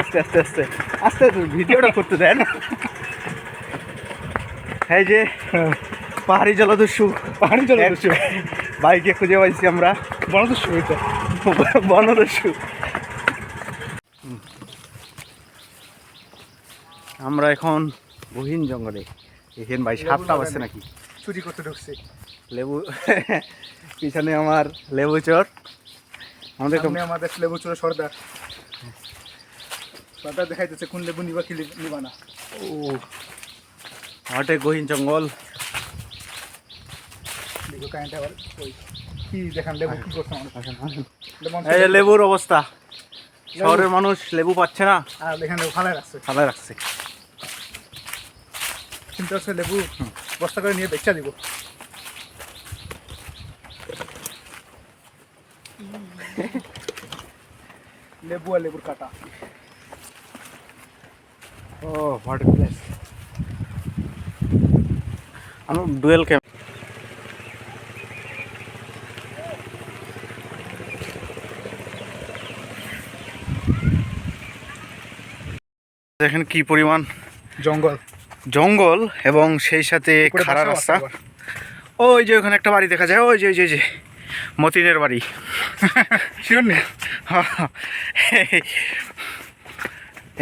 আস্তে আস্তে আস্তে। আস্তে আস্তে ভিডিওটা করতে দেন এই যে পাহাড়ি জলদস্যু। পাহাড়ি জলদস্যু। বাইকে খুঁজে পাইছি আমরা। বনদস্যু হইতো বনদস্যু। আমরা এখন গহীন জঙ্গলে। এখানে ভাই সাপটা আছে নাকি? চুরি করতে ঢুকছে। লেবু পিছনে আমার লেবু চোর আমাদের আমাদের লেবু চুরে সর্দার। সর্দার দেখাইতেছে কোন লেবু নিবা কি নিবা না। ও হটে গহীন জঙ্গল। দেখো কারেন্ট আবার ওই কি দেখান লেবু কি করছে মানুষ? এই লেবুর অবস্থা। শহরের মানুষ লেবু পাচ্ছে না। আর এখানে ভালো রাখছে। ভালো রাখছে। চিন্তা হচ্ছে লেবু বস্তা করে নিয়ে বেচা দিব। লেবু আর লেবুর কাটা। ও হোয়াট প্লেস আমার ডুয়েল ক্যাম দেখেন কি পরিমাণ জঙ্গল। জঙ্গল এবং সেই সাথে খাড়া রাস্তা। ওই যে ওখানে একটা বাড়ি দেখা যায় ওই যে ওই যে যে মতিনের বাড়ি। নেই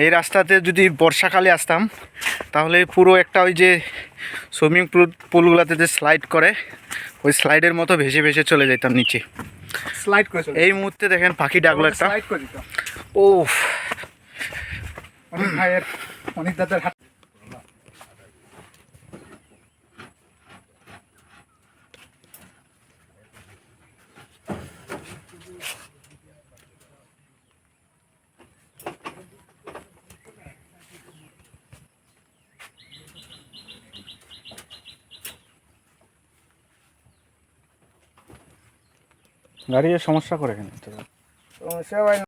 এই রাস্তাতে যদি বর্ষাকালে আসতাম তাহলে পুরো একটা ওই যে সুইমিং পুল পুলগুলোতে যে স্লাইড করে ওই স্লাইডের মতো ভেসে ভেসে চলে যেতাম নিচে। স্লাইড করে এই মুহূর্তে দেখেন পাখি ডাকলো একটা। ও অনেক দাদার হাত গাড়ির সমস্যা করে কেন সমস্যা হয়